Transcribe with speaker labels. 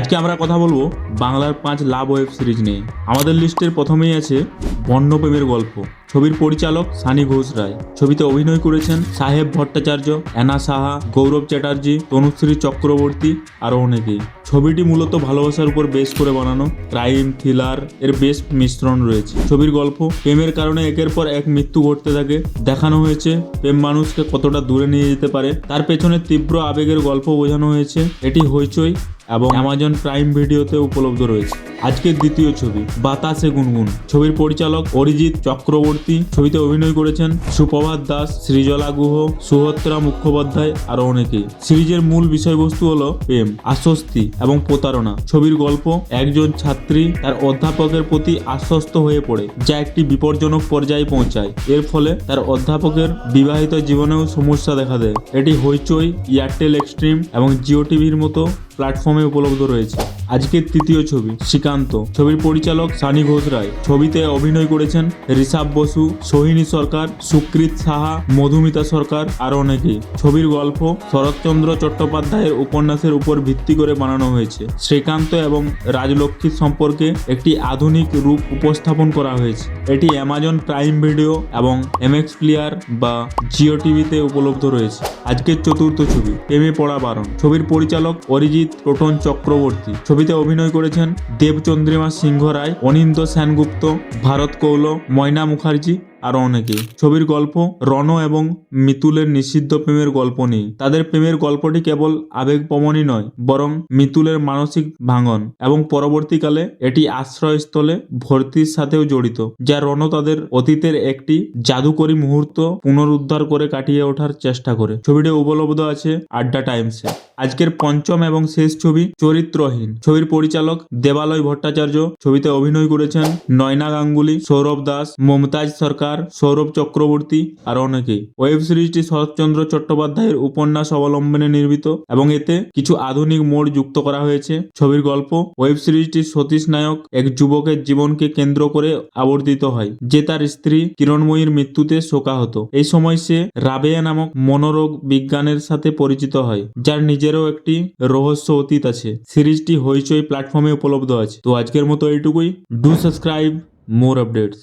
Speaker 1: আজকে আমরা কথা বলব বাংলার পাঁচ লাভ ওয়েব সিরিজ নিয়ে। আমাদের লিস্টের প্রথমেই আছে বন্যপ্রেমের গল্প। ছবির পরিচালক সানি ঘোষ রায়। ছবিতে অভিনয় করেছেন সাহেব ভট্টাচার্য, অ্যানা সাহা, গৌরব চ্যাটার্জি, তনুশ্রী চক্রবর্তী আরও অনেকেই। ছবিটি মূলত ভালোবাসার উপর বেশ করে বানানো ক্রাইম, থ্রিলার এর বেশ মিশ্রণ রয়েছে। ছবির গল্প প্রেমের কারণে একের পর এক মৃত্যু ঘটতে থাকে। দেখানো হয়েছে প্রেম মানুষকে কতটা দূরে নিয়ে যেতে পারে। তার পেছনে তীব্র আবেগের গল্প বোঝানো হয়েছে। এটি হইচই এবং অ্যামাজন প্রাইম ভিডিওতে উপলব্ধ রয়েছে। আজকের দ্বিতীয় ছবি, বাতাসে গুনগুন। ছবির পরিচালক অরিজিৎ চক্রবর্তী। ছবিতে অভিনয় করেছেন সুপ্রভাত দাস, সৃজলা গুহ সুহত্রা মুখোপাধ্যায় আরও অনেকেই সিরিজের মূল বিষয়বস্তু হলো প্রেম, আশ্বস্তি এবং প্রতারণা। ছবির গল্প, একজন ছাত্রী তার অধ্যাপকের প্রতি আশ্বস্ত হয়ে পড়ে, যা একটি বিপজ্জনক পর্যায়ে পৌঁছায়। এর ফলে তার অধ্যাপকের বিবাহিত জীবনেও সমস্যা দেখা দেয়। এটি হইচই, এয়ারটেল এক্সট্রিম এবং জিও টিভির মতো প্ল্যাটফর্মে উপলব্ধ রয়েছে। আজকের তৃতীয় ছবি শ্রীকান্ত ছবির পরিচালক সানি ঘোষ রায়। ছবিতে অভিনয় করেছেন ঋষাব বসু, সোহিনী সরকার, সুকৃত সাহা, মধুমিতা সরকার আরও অনেকেই ছবির গল্প শরৎচন্দ্র চট্টোপাধ্যায়ের উপন্যাসের উপর ভিত্তি করে বানানো হয়েছে। শ্রীকান্ত এবং রাজলক্ষ্মীর সম্পর্কে একটি আধুনিক রূপ উপস্থাপন করা হয়েছে। এটি অ্যামাজন প্রাইম ভিডিও এবং এমএক্স প্লেয়ার বা জিও টিভিতে উপলব্ধ রয়েছে। আজকের চতুর্থ ছবি, প্রেমে পড়া বারণ। ছবির পরিচালক অরিজিৎ টোটন চক্রবর্তী। ছবিতে অভিনয় করেছেন দেবচন্দ্রিমা সিংহ রায় অনিন্দ সেনগুপ্ত, ভারত কৌল, ময়না মুখার্জি আরও অনেকেই। ছবির গল্প রণ এবং মিতুলের নিষিদ্ধ প্রেমের গল্প নেই। তাদের প্রেমের গল্পটি কেবল আবেগপ্রবণই নয়, বরং মিতুলের মানসিক ভাঙন এবং পরবর্তীকালে এটি আশ্রয়স্থলে ভর্তির সাথেও জড়িত, যা রণ তাদের অতীতের একটি জাদুকরী মুহূর্ত পুনরুদ্ধার করে কাটিয়ে ওঠার চেষ্টা করে। ছবিটি উপলব্ধ আছে আড্ডা টাইমসে। আজকের পঞ্চম এবং শেষ ছবি চরিত্রহীন। ছবির পরিচালক দেবালয় ভট্টাচার্য। ছবিতে অভিনয় করেছেন নয়না গাঙ্গুলি, সৌরভ দাস, মমতাজ সরকার, সৌরভ চক্রবর্তী আর অনেকেই ওয়েব সিরিজটি শরৎচন্দ্র চট্টোপাধ্যায়ের উপন্যাস অবলম্বনে নির্মিত এবং এতে কিছু আধুনিক মোড় যুক্ত করা হয়েছে। ছবির গল্প, ওয়েব সিরিজটি সতীশ নায়ক এক যুবকের জীবনকে কেন্দ্র করে আবর্তিত হয়, যে তার স্ত্রী কিরণময়ীর মৃত্যুতে শোকাহত। এই সময় সে রাবেয়া নামক মনোরোগ বিজ্ঞানের সাথে পরিচিত হয়, যার নিজেরও একটি রহস্য অতীত আছে। সিরিজটি হইচই প্ল্যাটফর্মে উপলব্ধ আছে। তো আজকের মতো এইটুকুই। Do subscribe more updates